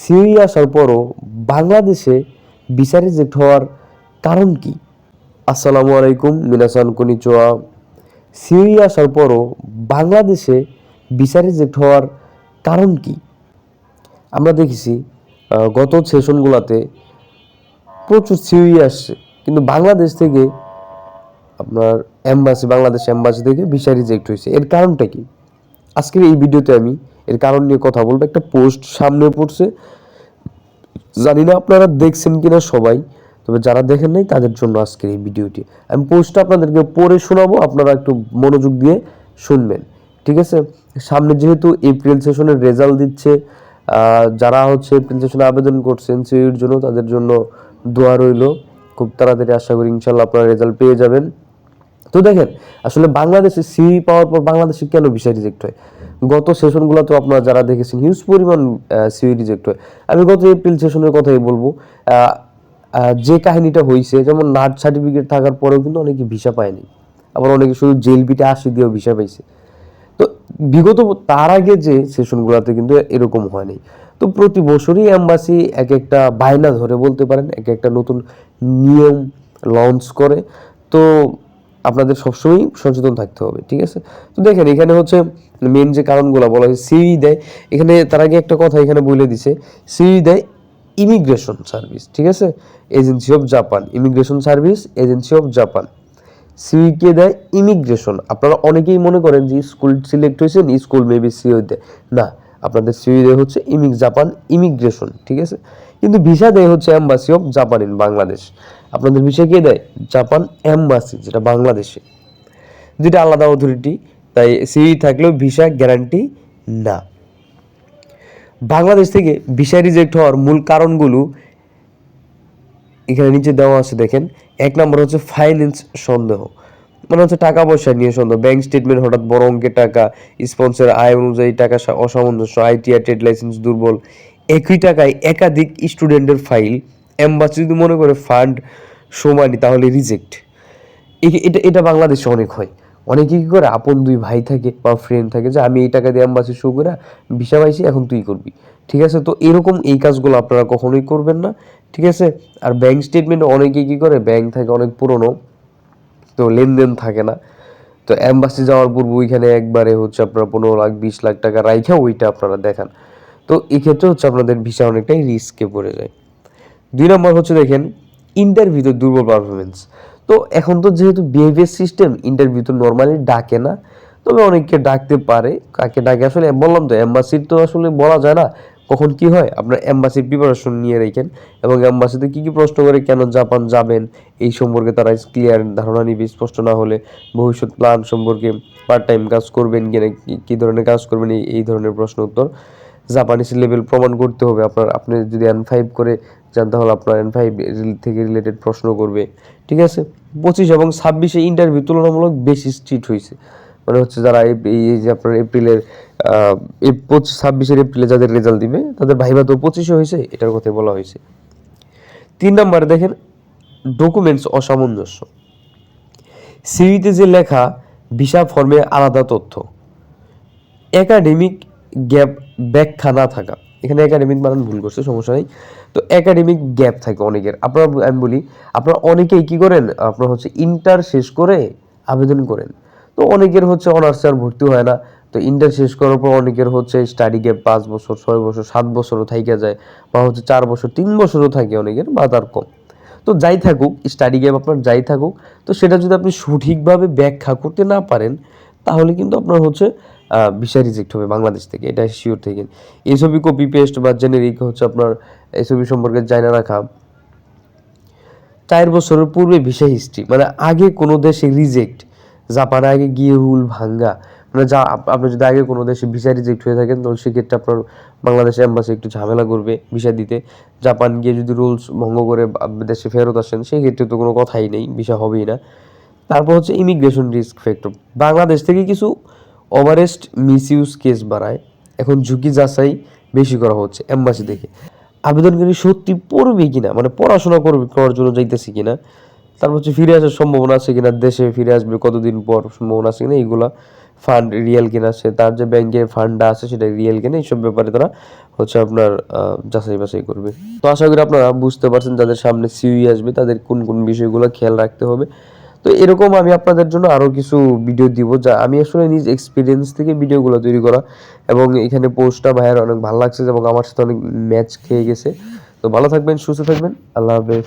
COE আসার পরও বাংলাদেশে ভিসা রিজেক্ট হওয়ার কারণ কি? আসসালামু আলাইকুম, মিনাসান কনিচোয়া। সিওই আসার পরও বাংলাদেশে ভিসা রিজেক্ট হওয়ার কারণ কি? আমরা দেখেছি গত সেশনগুলোতে প্রচুর সিওই আসছে, কিন্তু বাংলাদেশ থেকে আপনার এম্বাসি বাংলাদেশ এম্বাসি থেকে ভিসা রিজেক্ট হয়েছে। এর কারণটা কি? আজকের এই ভিডিওতে আমি এর কারণ নিয়ে কথা বলব। একটা পোস্ট সামনে পড়ছে। জানি না আপনারা দেখছেন কিনা সবাই, তবে যারা দেখেন নাই তাদের জন্য আজকের এই ভিডিওটি। আমি পোস্টটা আপনাদেরকে পড়ে শোনাবো, আপনারা একটু মনোযোগ দিয়ে শুনবেন। ঠিক আছে? সামনে যেহেতু এপ্রিল সেশনের রেজাল্ট দিচ্ছে যারা হচ্ছে এপ্রিল সেশনে আবেদন করছেন সিইর জন্য, তাদের জন্য দোয়া রইল। খুব তাড়াতাড়ি আশা করি ইনশাল্লাহ আপনারা রেজাল্ট পেয়ে যাবেন। তো দেখেন, আসলে বাংলাদেশে সি পাওয়ার পর বাংলাদেশে কেন ভিসা রিজেক্ট হয়? গত সেশনগুলো তো আপনারা যারা দেখেছেন হিউজ পরিমাণ সি রিজেক্ট হয়। আমি গত এপ্রিল সেশনের কথাই বলব যে কাহিনীটা হয়েছে যেমন নার্ড সার্টিফিকেট থাকার পরেও কিন্তু অনেকে ভিসা পায়নি। আবার অনেকে শুধু জেল বিটে আশি দিয়েও ভিসা পাইছে। তো বিগত তার আগে যে সেশনগুলোতে কিন্তু এরকম হয়নি। তো প্রতি বছরই অ্যাম্বাসি এক একটা বায়না ধরে বলতে পারেন, এক একটা নতুন নিয়ম লঞ্চ করে। তো আপনাদের সবসময় সচেতন থাকতে হবে, ঠিক আছে? তো দেখেন, এখানে হচ্ছে মেন যে কারণগুলো বলা হয় সিই দেয়। এখানে তার আগে একটা কথা এখানে বলে দিছে সিই দেয় ইমিগ্রেশন সার্ভিস ঠিক আছে? Agency of Japan immigration service agency of Japan সিইকে দেয় ইমিগ্রেশন আপনারা অনেকেই মনে করেন যে স্কুল সিলেক্ট হয়েছেন স্কুল মেবি সিও দেয় না, আপনাদের সিই দেয় হচ্ছে ইমিগ জাপান ইমিগ্রেশন ঠিক আছে? কিন্তু ভিসা দেয় হচ্ছে embassy of Japan in Bangladesh আপনাদের ভিসা কে দেয়? জাপান এম্বাসি, যেটা বাংলাদেশে। যেটা আলাদা অথরিটি তাই সিই থাকলেও ভিসা গ্যারান্টি না। বাংলাদেশ থেকে ভিসা রিজেক্ট হওয়ার মূল কারণগুলো এখানে নিচে দেওয়া আছে, দেখেন। এক নম্বর হচ্ছে ফাইন্যান্স সন্দেহ। মানে হচ্ছে টাকা পয়সা নিয়ে সন্দেহ। ব্যাংক স্টেটমেন্ট হঠাৎ বড় অঙ্কের টাকা স্পন্সর আয় অনুযায়ী টাকা অসামঞ্জস্য আইটিআর ট্রেড লাইসেন্স দুর্বল। একই টাকায় একাধিক স্টুডেন্টের ফাইল এম্বাসি যদি মনে করে ফান্ড সমানি তাহলে রিজেক্ট এটা এটা বাংলাদেশে অনেক হয়। অনেকে কী করে, আপন দুই ভাই থাকে বা ফ্রেন্ড থাকে যে, আমি এই টাকা দিয়ে অ্যাম্বাসি শো করে ভিসা পাইছি, এখন তুই করবি। ঠিক আছে? তো এরকম এই কাজগুলো আপনারা কখনোই করবেন না, ঠিক আছে? আর ব্যাংক স্টেটমেন্ট অনেকে কী করে ব্যাংক থাকে অনেক পুরনো, তো লেনদেন থাকে না। তো অ্যাম্বাসি যাওয়ার পূর্বে ওইখানে একবারে হচ্ছে আপনারা পনেরো লাখ, বিশ লাখ টাকা রাইখা ওইটা আপনারা দেখান। তো এক্ষেত্রে হচ্ছে আপনাদের ভিসা অনেকটাই রিস্কে পড়ে যায়। দুই নম্বর হচ্ছে দেখেন ইন্টারভিউতে দুর্বল পারফরমেন্স তো এখন তো যেহেতু বিহেভিয়ার সিস্টেম ইন্টারভিউ তো নর্মালি ডাকে না। তবে অনেককে ডাকতে পারে, কাকে ডাকে? আসলে বললাম তো এম্বাসির তো আসলে বলা যায় না কখন কি হয়। আপনার এম্বাসির প্রিপারেশন নিয়ে রেখেন এবং এম্বাসিতে কি কি প্রশ্ন করে কেন জাপান যাবেন, এই সম্পর্কে তারা ক্লিয়ার ধারণা নিবে। স্পষ্ট না হলে ভবিষ্যৎ প্ল্যান সম্পর্কে পার্ট টাইম কাজ করবেন কিনা, কি- ধরনের কাজ করবেন, এই- ধরনের প্রশ্ন উত্তর জাপানিজ লেভেল প্রমাণ করতে হবে। আপনার, আপনি যদি এন ফাইভ করে যান তাহলে আপনার এন ফাইভ থেকে রিলেটেড প্রশ্ন করবে। ঠিক আছে? পঁচিশ এবং ছাব্বিশে ইন্টারভিউ তুলনামূলক বেশি স্ট্রিট হয়েছে মানে হচ্ছে যারা এই যে আপনার এপ্রিলের পঁচিশ, ছাব্বিশের এপ্রিলে যাদের রেজাল্ট দিবে, তাদের ভাইবা তো পঁচিশে হয়েছে এটার কথাই বলা হয়েছে তিন নম্বরে দেখেন ডকুমেন্টস অসামঞ্জস্য। সিভিতে যে লেখা, ভিসা ফর্মে আলাদা তথ্য। একাডেমিক গ্যাপ ব্যাখ্যা না থাকা। এখানে একাডেমিক বানান ভুল করছে, সমস্যা নেই। তো একাডেমিক গ্যাপ থাকে অনেকের। আপনারা, আমি বলি, আপনারা অনেকেই কি করেন? আপনারা হচ্ছে ইন্টার শেষ করে আবেদন করেন। তো অনেকের হচ্ছে অনার্সে আর ভর্তি হয় না। তো ইন্টার শেষ করার পর অনেকের হচ্ছে স্টাডি গ্যাপ পাঁচ বছর, ছয় বছর, সাত বছরও থাইকে যায় বা হচ্ছে চার বছর, তিন বছরও থাকে অনেকের বা তার কম। তো যাই থাকুক স্টাডি গ্যাপ আপনার যাই থাকুক, তো সেটা যদি আপনি সঠিকভাবে ব্যাখ্যা করতে না পারেন তাহলে কিন্তু আপনার হচ্ছে ভিসা রিজেক্ট হবে বাংলাদেশ থেকে, এটা শিওর থেকে। এসবই কপি পেস্ট বা জেনেরিক হচ্ছে আপনার এসবই সম্পর্কে জানা রাখা। চার বছরের পূর্বে ভিসা হিস্ট্রি মানে আগে কোনো দেশে রিজেক্ট জাপানে আগে গিয়ে রুল ভাঙ্গা মানে যা আপনি যদি আগে কোনো দেশে ভিসা রিজেক্ট হয়ে থাকেন, তাহলে সেক্ষেত্রে আপনার বাংলাদেশে এম্বাসি একটু ঝামেলা করবে ভিসা দিতে। জাপান গিয়ে যদি রুলস ভঙ্গ করে দেশে ফেরত আসেন সেই ক্ষেত্রে তো কোনো কথাই নেই ভিসা হবেই না। তারপর হচ্ছে ইমিগ্রেশন রিস্ক ফ্যাক্টর বাংলাদেশ থেকে কিছু ওভারেস্ট মিসইউজ কেস বাড়ায়। এখন ঝুঁকি যাচাই বেশি করা হচ্ছে এম্বাসি থেকে। আবেদনকারী সত্যি পড়বে কিনা? মানে পড়াশোনা করবে, করার জন্য যাইতেছে কিনা? তারপর হচ্ছে ফিরে আসার সম্ভাবনা আছে কিনা? দেশে ফিরে আসবে কতদিন পর সম্ভাবনা আছে কিনা? এইগুলা ফান্ড রিয়েল কিনা? সে তার যে ব্যাংকের ফান্ডটা আছে সেটা রিয়েল কিনা? এইসব ব্যাপারে তারা হচ্ছে আপনার যাচাই বাছাই করবে। তো আশা করি আপনারা বুঝতে পারছেন যাদের সামনে সিউই আসবে, তাদের কোন কোন বিষয়গুলো খেয়াল রাখতে হবে। তো এরকম আমি আপনাদের জন্য আরও কিছু ভিডিও দিব যা আমি আসলে নিজ এক্সপিরিয়েন্স থেকে ভিডিওগুলো তৈরি করা এবং এখানে পোস্টটা ভাইয়ের অনেক ভালো লাগছে এবং আমার সাথে অনেক ম্যাচ খেয়ে গেছে। তো ভালো থাকবেন, সুস্থ থাকবেন, আল্লাহ হাফেজ।